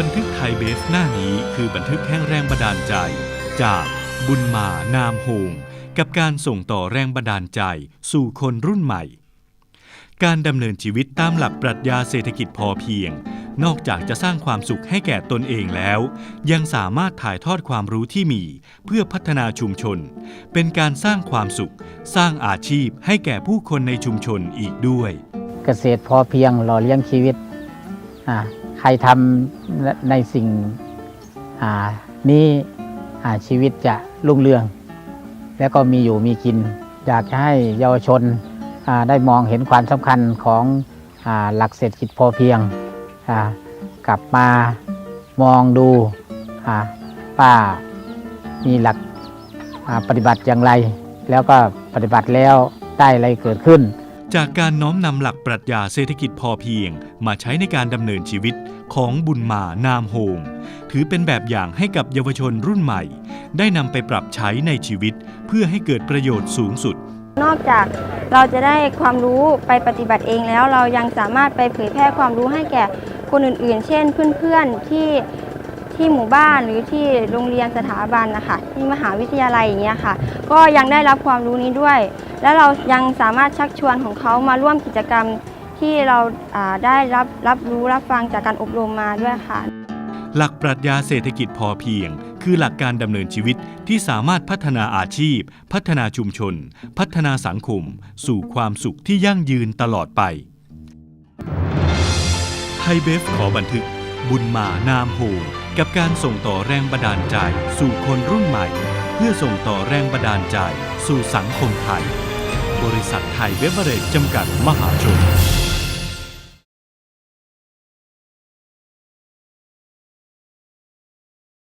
บันทึกไทยเบฟหน้านี้คือบันทึกแห่งแรงบันดาลใจ จากบุญมานามโฮงกับการส่งต่อแรงบันดาลใจสู่คนรุ่นใหม่ การดำเนินชีวิตตามหลักปรัชญาเศรษฐกิจพอเพียง นอกจากจะสร้างความสุขให้แก่ตนเองแล้ว ยังสามารถถ่ายทอดความรู้ที่มี เพื่อพัฒนาชุมชน เป็นการสร้างความสุข สร้างอาชีพให้แก่ผู้คนในชุมชนอีกด้วย เกษตรพอเพียงหล่อเลี้ยงชีวิตอ่า ใครทำในสิ่งนี้ชีวิตจะรุ่งเรือง แล้วก็มีอยู่มีกิน อยากจะให้เยาวชนได้มองเห็นความสำคัญของอหลักเศรษฐกิจพอเพียง กลับมามองดูป้ามีหลักปฏิบัติอย่างไร แล้วก็ปฏิบัติแล้วได้อะไรเกิดขึ้น จากการน้อมนำหลักปรัชญาเศรษฐกิจพอเพียง มาใช้ในการดำเนินชีวิตของบุญมานามโฮงถือเป็นแบบอย่างให้กับเยาวชนรุ่นใหม่ ได้นำไปปรับใช้ในชีวิต เพื่อให้เกิดประโยชน์สูงสุด นอกจากเราจะได้ความรู้ไปปฏิบัติเองแล้ว เรายังสามารถไปเผยแพร่ความรู้ให้แก่คนอื่นๆ เช่นเพื่อนๆที่ ที่หมู่บ้านหรือที่โรงเรียนสถาบันนะคะที่มหาวิทยาลัยอย่างเงี้ยค่ะ ก็ยังได้รับความรู้นี้ด้วย และเรายังสามารถชักชวนของเขามาร่วมกิจกรรมที่เราาได้รับรับรู้รับฟังจากการอบรมมาด้วยค่ะ หลักปรัชญาเศรษฐกิจพอเพียง คือหลักการดำเนินชีวิตที่สามารถพัฒนาอาชีพ พัฒนาชุมชน พัฒนาสังคม สู่ความสุขที่ยั่งยืนตลอดไปไทยเบฟขอบันทึก บุญมานามโฮ กับการส่งต่อแรงบันดาลใจสู่คนรุ่นใหม่ เพื่อส่งต่อแรงบันดาลใจสู่สังคมไทย บริษัทไทยเบเบอเรจจำกัดมหาชน